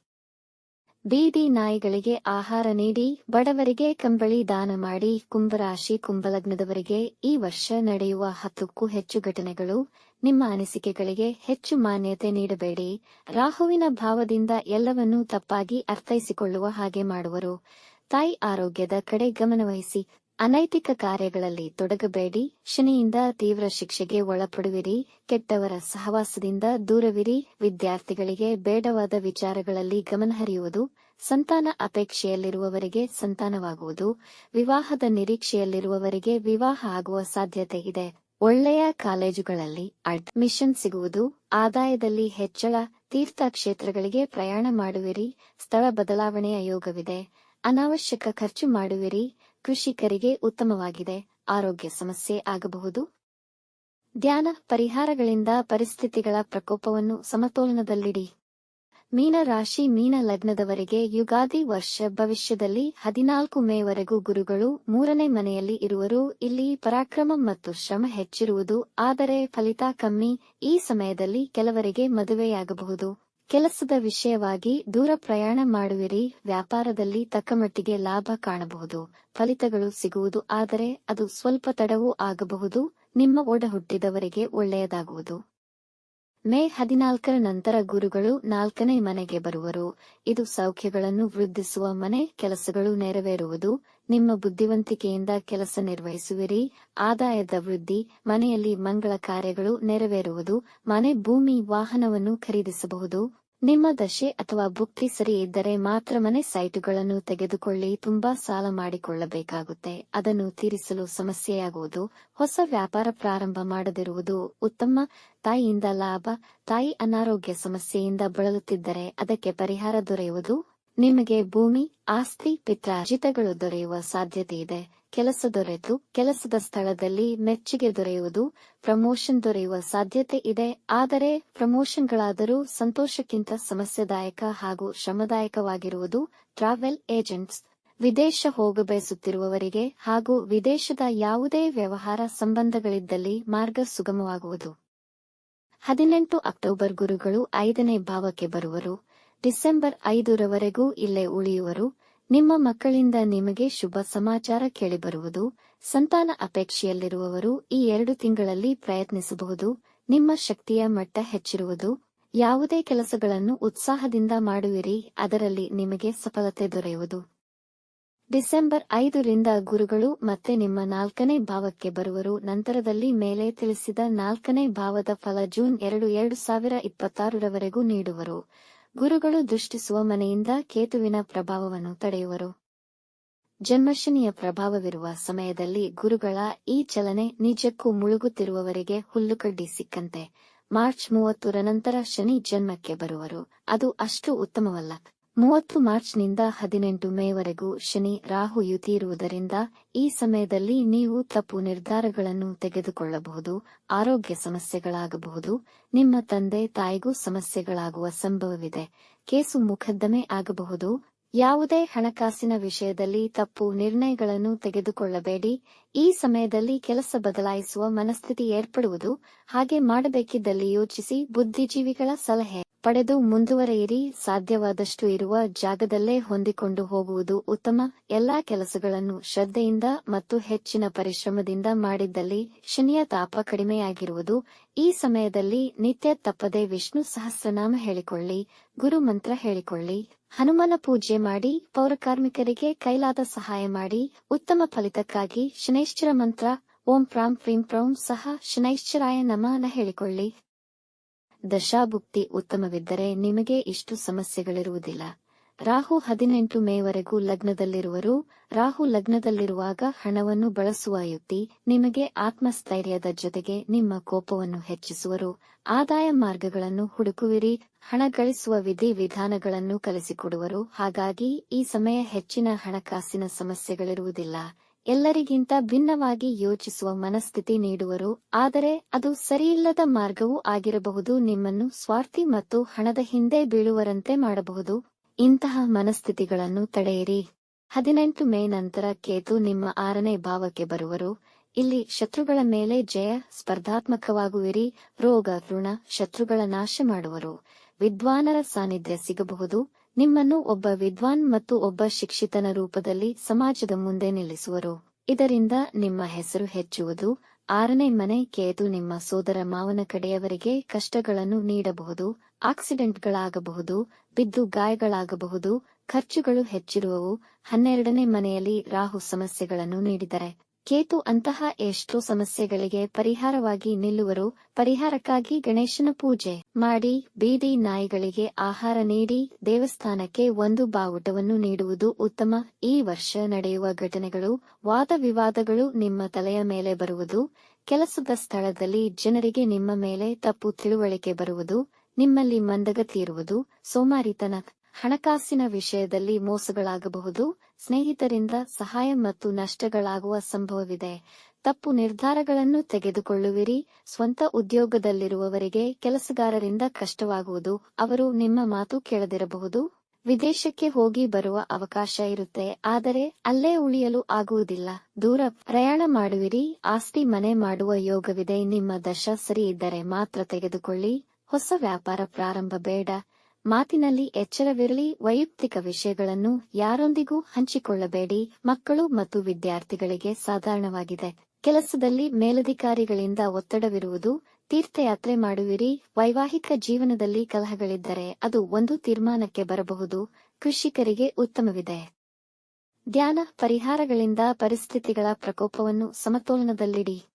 ಬೀದಿ ನಾಯಿಗಳಿಗೆ ಆಹಾರ ನೀಡಿ, ಬಡವರಿಗೆ ಕಂಬಳಿ ದಾನ ಮಾಡಿ, ಕುಂಭರಾಶಿ ಕುಂಭಲಗ್ನದವರಿಗೆ ಈ ವರ್ಷ ನಡೆಯುವ ಹತ್ತಕ್ಕೂ ಹೆಚ್ಚು ಘಟನೆಗಳು ನಿಮ್ಮ ಅನಿಸಿಕೆಗಳಿಗೆ ಹೆಚ್ಚು ಮಾನ್ಯತೆ ನೀಡಬೇಡಿ. ರಾಹುವಿನ ಭಾವದಿಂದ ಎಲ್ಲವನ್ನೂ ತಪ್ಪಾಗಿ ಅರ್ಥೈಸಿಕೊಳ್ಳುವ ಹಾಗೆ ಮಾಡುವರು. ತಾಯಿ ಆರೋಗ್ಯದ ಕಡೆ ಗಮನವಹಿಸಿ, ಅನೈತಿಕ ಕಾರ್ಯಗಳಲ್ಲಿ ತೊಡಗಬೇಡಿ, ಶನಿಯಿಂದ ತೀವ್ರ ಶಿಕ್ಷೆಗೆ ಒಳಪಡುವಿರಿ, ಕೆಟ್ಟವರ ಸಹವಾಸದಿಂದ ದೂರವಿರಿ, ವಿದ್ಯಾರ್ಥಿಗಳಿಗೆ ಬೇಡವಾದ ವಿಚಾರಗಳಲ್ಲಿ ಗಮನಹರಿಯುವುದು ಸಂತಾನ ಅಪೇಕ್ಷೆಯಲ್ಲಿರುವವರಿಗೆ ಸಂತಾನವಾಗುವುದು, ವಿವಾಹದ ನಿರೀಕ್ಷೆಯಲ್ಲಿರುವವರಿಗೆ ವಿವಾಹ ಆಗುವ ಸಾಧ್ಯತೆ ಇದೆ. ಒಳ್ಳೆಯ ಕಾಲೇಜುಗಳಲ್ಲಿ ಅಡ್ಮಿಷನ್ ಸಿಗುವುದು, ಆದಾಯದಲ್ಲಿ ಹೆಚ್ಚಳ ತೀರ್ಥಕ್ಷೇತ್ರಗಳಿಗೆ ಪ್ರಯಾಣ ಮಾಡುವಿರಿ, ಸ್ಥಳ ಬದಲಾವಣೆಯ ಯೋಗವಿದೆ. ಅನಾವಶ್ಯಕ ಖರ್ಚು ಮಾಡುವಿರಿ. ಕೃಷಿಕರಿಗೆ ಉತ್ತಮವಾಗಿದೆ. ಆರೋಗ್ಯ ಸಮಸ್ಯೆ ಆಗಬಹುದು. ಧ್ಯಾನ, ಪರಿಹಾರಗಳಿಂದ ಪರಿಸ್ಥಿತಿಗಳ ಪ್ರಕೋಪವನ್ನು ಸಮತೋಲನದಲ್ಲಿಡಿ. ಮೀನ ರಾಶಿ, ಮೀನ ಲಗ್ನದವರೆಗೆ ಯುಗಾದಿ ವರ್ಷ ಭವಿಷ್ಯದಲ್ಲಿ ಹದಿನಾಲ್ಕು ಮೇವರೆಗೂ ಗುರುಗಳು, ಮೂರನೇ ಮನೆಯಲ್ಲಿ ಇರುವರು. ಇಲ್ಲಿ ಪರಾಕ್ರಮ ಮತ್ತು ಶ್ರಮ ಹೆಚ್ಚಿರುವುದು, ಆದರೆ ಫಲಿತ ಕಮ್ಮಿ. ಈ ಸಮಯದಲ್ಲಿ ಕೆಲವರಿಗೆ ಮದುವೆಯಾಗಬಹುದು. ಕೆಲಸದ ವಿಷಯವಾಗಿ ದೂರ ಪ್ರಯಾಣ ಮಾಡುವಿರಿ, ವ್ಯಾಪಾರದಲ್ಲಿ ತಕ್ಕಮಟ್ಟಿಗೆ ಲಾಭ ಕಾಣಬಹುದು, ಫಲಿತಗಳು ಸಿಗುವುದು, ಆದರೆ ಅದು ಸ್ವಲ್ಪ ತಡವೂ ಆಗಬಹುದು, ನಿಮ್ಮ ಒಡಹುಟ್ಟಿದವರಿಗೆ ಒಳ್ಳೆಯದಾಗುವುದು. ಮೇ ಹದಿನಾಲ್ಕರ ನಂತರ ಗುರುಗಳು ನಾಲ್ಕನೇ ಮನೆಗೆ ಬರುವರು. ಇದು ಸೌಖ್ಯಗಳನ್ನು ವೃದ್ಧಿಸುವ ಮನೆ, ಕೆಲಸಗಳು ನೆರವೇರುವುದು. ನಿಮ್ಮ ಬುದ್ಧಿವಂತಿಕೆಯಿಂದ ಕೆಲಸ ನಿರ್ವಹಿಸುವಿರಿ. ಆದಾಯದ ವೃದ್ಧಿ, ಮನೆಯಲ್ಲಿ ಮಂಗಳ ಕಾರ್ಯಗಳು ನೆರವೇರುವುದು. ಮನೆ, ಭೂಮಿ, ವಾಹನವನ್ನು ಖರೀದಿಸಬಹುದು. ನಿಮ್ಮ ದಶೆ ಅಥವಾ ಭುಕ್ತಿ ಸರಿ ಇದ್ದರೆ ಮಾತ್ರ ಮನೆ ಸೈಟುಗಳನ್ನು ತೆಗೆದುಕೊಳ್ಳಿ, ತುಂಬಾ ಸಾಲ ಮಾಡಿಕೊಳ್ಳಬೇಕಾಗುತ್ತೆ. ಅದನ್ನು ತೀರಿಸಲು ಸಮಸ್ಯೆಯಾಗುವುದು, ಹೊಸ ವ್ಯಾಪಾರ ಪ್ರಾರಂಭ ಮಾಡದಿರುವುದು ಉತ್ತಮ. ತಾಯಿಯಿಂದ ಲಾಭ, ತಾಯಿ ಅನಾರೋಗ್ಯ ಸಮಸ್ಯೆಯಿಂದ ಬಳಲುತ್ತಿದ್ದರೆ ಅದಕ್ಕೆ ಪರಿಹಾರ ದೊರೆಯುವುದು. ನಿಮಗೆ ಭೂಮಿ, ಆಸ್ತಿ, ಪಿತ್ರಾರ್ಜಿತಗಳು ದೊರೆಯುವ ಸಾಧ್ಯತೆ ಇದೆ. ಕೆಲಸ ದೊರೆತು ಕೆಲಸದ ಸ್ಥಳದಲ್ಲಿ ಮೆಚ್ಚುಗೆ ದೊರೆಯುವುದು, ಪ್ರಮೋಷನ್ ದೊರೆಯುವ ಸಾಧ್ಯತೆ ಇದೆ. ಆದರೆ ಪ್ರಮೋಷನ್ಗಳಾದರೂ ಸಂತೋಷಕ್ಕಿಂತ ಸಮಸ್ಯೆದಾಯಕ ಹಾಗೂ ಶ್ರಮದಾಯಕವಾಗಿರುವುದು ಟ್ರಾವೆಲ್ ಏಜೆಂಟ್ಸ್. ವಿದೇಶ ಹೋಗಬಯಸುತ್ತಿರುವವರಿಗೆ ಹಾಗೂ ವಿದೇಶದ ಯಾವುದೇ ವ್ಯವಹಾರ ಸಂಬಂಧಗಳಿದ್ದಲ್ಲಿ ಮಾರ್ಗ ಸುಗಮವಾಗುವುದು. ಹದಿನೆಂಟು ಅಕ್ಟೋಬರ್ ಗುರುಗಳು ಐದನೇ ಭಾವಕ್ಕೆ ಬರುವರು. ಡಿಸೆಂಬರ್ ಐದರವರೆಗೂ ಇಲ್ಲೇ ಉಳಿಯುವರು. ನಿಮ್ಮ ಮಕ್ಕಳಿಂದ ನಿಮಗೆ ಶುಭ ಸಮಾಚಾರ ಕೇಳಿಬರುವುದು, ಸಂತಾನ ಅಪೇಕ್ಷೆಯಲ್ಲಿರುವವರು ಈ ಎರಡು ತಿಂಗಳಲ್ಲಿ ಪ್ರಯತ್ನಿಸಬಹುದು, ನಿಮ್ಮ ಶಕ್ತಿಯ ಮಟ್ಟ ಹೆಚ್ಚಿರುವುದು, ಯಾವುದೇ ಕೆಲಸಗಳನ್ನು ಉತ್ಸಾಹದಿಂದ ಮಾಡುವಿರಿ, ಅದರಲ್ಲಿ ನಿಮಗೆ ಸಫಲತೆ ದೊರೆಯುವುದು. ಡಿಸೆಂಬರ್ ಐದರಿಂದ ಗುರುಗಳು ಮತ್ತೆ ನಿಮ್ಮ ನಾಲ್ಕನೇ ಭಾವಕ್ಕೆ ಬರುವರು, ನಂತರದಲ್ಲಿ ಮೇಲೆ ತಿಳಿಸಿದ ನಾಲ್ಕನೇ ಭಾವದ ಫಲ ಜೂನ್ ಎರಡು ಎರಡು ಸಾವಿರ ಇಪ್ಪತ್ತಾರರವರೆಗೂ ನೀಡುವರು. ಗುರುಗಳು ದೃಷ್ಟಿಸುವ ಮನೆಯಿಂದ ಕೇತುವಿನ ಪ್ರಭಾವವನ್ನು ತಡೆಯುವರು. ಜನ್ಮಶನಿಯ ಪ್ರಭಾವವಿರುವ ಸಮಯದಲ್ಲಿ ಗುರುಗಳ ಈ ಚಲನೆ ನಿಜಕ್ಕೂ ಮುಳುಗುತ್ತಿರುವವರಿಗೆ ಹುಲ್ಲುಕಡ್ಡಿ ಸಿಕ್ಕಂತೆ. ಮಾರ್ಚ್ ಮೂವತ್ತರ ನಂತರ ಶನಿ ಜನ್ಮಕ್ಕೆ ಬರುವರು. ಅದು ಅಷ್ಟು ಉತ್ತಮವಲ್ಲ. ಮೂವತ್ತು ಮಾರ್ಚ್ನಿಂದ ಹದಿನೆಂಟು ಮೇವರೆಗೂ ಶನಿ ರಾಹು ಯುತಿ ಇರುವುದರಿಂದ ಈ ಸಮಯದಲ್ಲಿ ನೀವು ತಪ್ಪು ನಿರ್ಧಾರಗಳನ್ನು ತೆಗೆದುಕೊಳ್ಳಬಹುದು, ಆರೋಗ್ಯ ಸಮಸ್ಯೆಗಳಾಗಬಹುದು, ನಿಮ್ಮ ತಂದೆ ತಾಯಿಗೂ ಸಮಸ್ಯೆಗಳಾಗುವ ಸಂಭವವಿದೆ, ಕೇಸು ಮುಖದ್ದಮೆ ಆಗಬಹುದು ಯಾವುದೇ ಹಣಕಾಸಿನ ವಿಷಯದಲ್ಲಿ ತಪ್ಪು ನಿರ್ಣಯಗಳನ್ನು ತೆಗೆದುಕೊಳ್ಳಬೇಡಿ. ಈ ಸಮಯದಲ್ಲಿ ಕೆಲಸ ಬದಲಾಯಿಸುವ ಮನಸ್ಥಿತಿ ಏರ್ಪಡುವುದು, ಹಾಗೆ ಮಾಡಬೇಕಿದ್ದಲ್ಲಿ ಯೋಚಿಸಿ ಬುದ್ಧಿಜೀವಿಗಳ ಸಲಹೆ ಪಡೆದು ಮುಂದುವರೆಯಿರಿ. ಸಾಧ್ಯವಾದಷ್ಟು ಇರುವ ಜಾಗದಲ್ಲೇ ಹೊಂದಿಕೊಂಡು ಹೋಗುವುದು ಉತ್ತಮ. ಎಲ್ಲಾ ಕೆಲಸಗಳನ್ನು ಶ್ರದ್ಧೆಯಿಂದ ಮತ್ತು ಹೆಚ್ಚಿನ ಪರಿಶ್ರಮದಿಂದ ಮಾಡಿದ್ದಲ್ಲಿ ಶನಿಯ ತಾಪ ಕಡಿಮೆಯಾಗಿರುವುದು. ಈ ಸಮಯದಲ್ಲಿ ನಿತ್ಯ ತಪ್ಪದೆ ವಿಷ್ಣು ಸಹಸ್ರನಾಮ ಹೇಳಿಕೊಳ್ಳಿ ಗುರು ಮಂತ್ರ ಹೇಳಿಕೊಳ್ಳಿ. ಹನುಮನ ಪೂಜೆ ಮಾಡಿ, ಪೌರಕಾರ್ಮಿಕರಿಗೆ ಕೈಲಾದ ಸಹಾಯ ಮಾಡಿ, ಉತ್ತಮ ಫಲಿತಕ್ಕಾಗಿ ಶನೈಶ್ಚರ ಮಂತ್ರ, ಓಂ ಪ್ರಾಂ ಪ್ರೀಂ ಪ್ರೌಂ ಸಹ ಶನೈಶ್ಚರಾಯ ನಮನ ಹೇಳಿಕೊಳ್ಳಿ. ದಶಾಭುಕ್ತಿ ಉತ್ತಮವಿದ್ದರೆ ನಿಮಗೆ ಇಷ್ಟು ಸಮಸ್ಯೆಗಳಿರುವುದಿಲ್ಲ. ರಾಹು ಹದಿನೆಂಟು ಮೇವರೆಗೂ ಲಗ್ನದಲ್ಲಿರುವರು. ರಾಹು ಲಗ್ನದಲ್ಲಿರುವಾಗ ಹಣವನ್ನು ಬಳಸುವ ಯುಕ್ತಿ ನಿಮಗೆ ಆತ್ಮಸ್ಥೈರ್ಯದ ಜೊತೆಗೆ ನಿಮ್ಮ ಕೋಪವನ್ನು ಹೆಚ್ಚಿಸುವರು. ಆದಾಯ ಮಾರ್ಗಗಳನ್ನು ಹುಡುಕುವಿರಿ. ಹಣ ಗಳಿಸುವ ವಿಧಿ ವಿಧಾನಗಳನ್ನು ಕಲಿಸಿಕೊಡುವರು. ಹಾಗಾಗಿ ಈ ಸಮಯ ಹೆಚ್ಚಿನ ಹಣಕಾಸಿನ ಸಮಸ್ಯೆಗಳಿರುವುದಿಲ್ಲ. ಎಲ್ಲರಿಗಿಂತ ಭಿನ್ನವಾಗಿ ಯೋಚಿಸುವ ಮನಸ್ಥಿತಿ ನೀಡುವರು. ಆದರೆ ಅದು ಸರಿಯಿಲ್ಲದ ಮಾರ್ಗವೂ ಆಗಿರಬಹುದು. ನಿಮ್ಮನ್ನು ಸ್ವಾರ್ಥಿ ಮತ್ತು ಹಣದ ಹಿಂದೆ ಬೀಳುವರಂತೆ ಮಾಡಬಹುದು. ಇಂತಹ ಮನಸ್ಥಿತಿಗಳನ್ನು ತಡೆಯಿರಿ. ಹದಿನೆಂಟು ಮೇ ನಂತರ ಕೇತು ನಿಮ್ಮ ಆರನೇ ಭಾವಕ್ಕೆ ಬರುವರು. ಇಲ್ಲಿ ಶತ್ರುಗಳ ಮೇಲೆ ಜಯ ಸ್ಪರ್ಧಾತ್ಮಕವಾಗುವಿರಿ. ರೋಗ, ಋಣ, ಶತ್ರುಗಳ ನಾಶ ಮಾಡುವರು. ವಿದ್ವಾನರ ಸಾನ್ನಿಧ್ಯ ಸಿಗಬಹುದು. ನಿಮ್ಮನ್ನು ಒಬ್ಬ ವಿದ್ವಾನ್ ಮತ್ತು ಒಬ್ಬ ಶಿಕ್ಷಿತನ ರೂಪದಲ್ಲಿ ಸಮಾಜದ ಮುಂದೆ ನಿಲ್ಲಿಸುವರು. ಇದರಿಂದ ನಿಮ್ಮ ಹೆಸರು ಹೆಚ್ಚುವುದು. ಆರನೇ ಮನೆ ಕೇದು ನಿಮ್ಮ ಸೋದರ ಮಾವನ ಕಡೆಯವರಿಗೆ ಕಷ್ಟಗಳನ್ನು ನೀಡಬಹುದು, ಆಕ್ಸಿಡೆಂಟ್ಗಳಾಗಬಹುದು, ಬಿದ್ದು ಗಾಯಗಳಾಗಬಹುದು, ಖರ್ಚುಗಳು ಹೆಚ್ಚಿರುವವು. ಹನ್ನೆರಡನೇ ಮನೆಯಲ್ಲಿ ರಾಹು ಸಮಸ್ಯೆಗಳನ್ನು ನೀಡಿದರೆ ಕೇತು ಅಂತಹ ಎಷ್ಟೋ ಸಮಸ್ಯೆಗಳಿಗೆ ಪರಿಹಾರವಾಗಿ ನಿಲ್ಲುವರು. ಪರಿಹಾರಕ್ಕಾಗಿ ಗಣೇಶನ ಪೂಜೆ ಮಾಡಿ, ಬೀದಿ ನಾಯಿಗಳಿಗೆ ಆಹಾರ ನೀಡಿ, ದೇವಸ್ಥಾನಕ್ಕೆ ಒಂದು ಬಾವುಟವನ್ನು ನೀಡುವುದು ಉತ್ತಮ. ಈ ವರ್ಷ ನಡೆಯುವ ಘಟನೆಗಳು, ವಾದ ವಿವಾದಗಳು ನಿಮ್ಮ ತಲೆಯ ಮೇಲೆ ಬರುವುದು. ಕೆಲಸದ ಸ್ಥಳದಲ್ಲಿ ಜನರಿಗೆ ನಿಮ್ಮ ಮೇಲೆ ತಪ್ಪು ತಿಳುವಳಿಕೆ ಬರುವುದು. ನಿಮ್ಮಲ್ಲಿ ಮಂದಗತಿ ಇರುವುದು. ಸೋಮಾರಿತನ ಹಣಕಾಸಿನ ವಿಷಯದಲ್ಲಿ ಮೋಸಗಳಾಗಬಹುದು, ಸ್ನೇಹಿತರಿಂದ ಸಹಾಯ ಮತ್ತು ನಷ್ಟಗಳಾಗುವ ಸಂಭವವಿದೆ. ತಪ್ಪು ನಿರ್ಧಾರಗಳನ್ನು ತೆಗೆದುಕೊಳ್ಳುವಿರಿ. ಸ್ವಂತ ಉದ್ಯೋಗದಲ್ಲಿರುವವರಿಗೆ ಕೆಲಸಗಾರರಿಂದ ಕಷ್ಟವಾಗುವುದು, ಅವರು ನಿಮ್ಮ ಮಾತು ಕೇಳದಿರಬಹುದು. ವಿದೇಶಕ್ಕೆ ಹೋಗಿ ಬರುವ ಅವಕಾಶ ಇರುತ್ತೆ, ಆದರೆ ಅಲ್ಲೇ ಉಳಿಯಲು ಆಗುವುದಿಲ್ಲ. ದೂರ ಪ್ರಯಾಣ ಮಾಡುವಿರಿ. ಆಸ್ತಿ ಮನೆ ಮಾಡುವ ಯೋಗವಿದೆ. ನಿಮ್ಮ ದಶ ಸರಿ ಇದ್ದರೆ ಮಾತ್ರ ತೆಗೆದುಕೊಳ್ಳಿ. ಹೊಸ ವ್ಯಾಪಾರ ಪ್ರಾರಂಭ ಬೇಡ. ಮಾತಿನಲ್ಲಿ ಎಚ್ಚರವಿರಲಿ, ವೈಯಕ್ತಿಕ ವಿಷಯಗಳನ್ನು ಯಾರೊಂದಿಗೂ ಹಂಚಿಕೊಳ್ಳಬೇಡಿ. ಮಕ್ಕಳು ಮತ್ತು ವಿದ್ಯಾರ್ಥಿಗಳಿಗೆ ಸಾಧಾರಣವಾಗಿದೆ. ಕೆಲಸದಲ್ಲಿ ಮೇಲಧಿಕಾರಿಗಳಿಂದ ಒತ್ತಡವಿರುವುದು, ತೀರ್ಥಯಾತ್ರೆ ಮಾಡುವಿರಿ, ವೈವಾಹಿಕ ಜೀವನದಲ್ಲಿ ಕಲಹಗಳಿದ್ದರೆ ಅದು ಒಂದು ತೀರ್ಮಾನಕ್ಕೆ ಬರಬಹುದು. ಕೃಷಿಕರಿಗೆ ಉತ್ತಮವಿದೆ. ಧ್ಯಾನ, ಪರಿಹಾರಗಳಿಂದ ಪರಿಸ್ಥಿತಿಗಳ ಪ್ರಕೋಪವನ್ನು ಸಮತೋಲನದಲ್ಲಿಡಿ.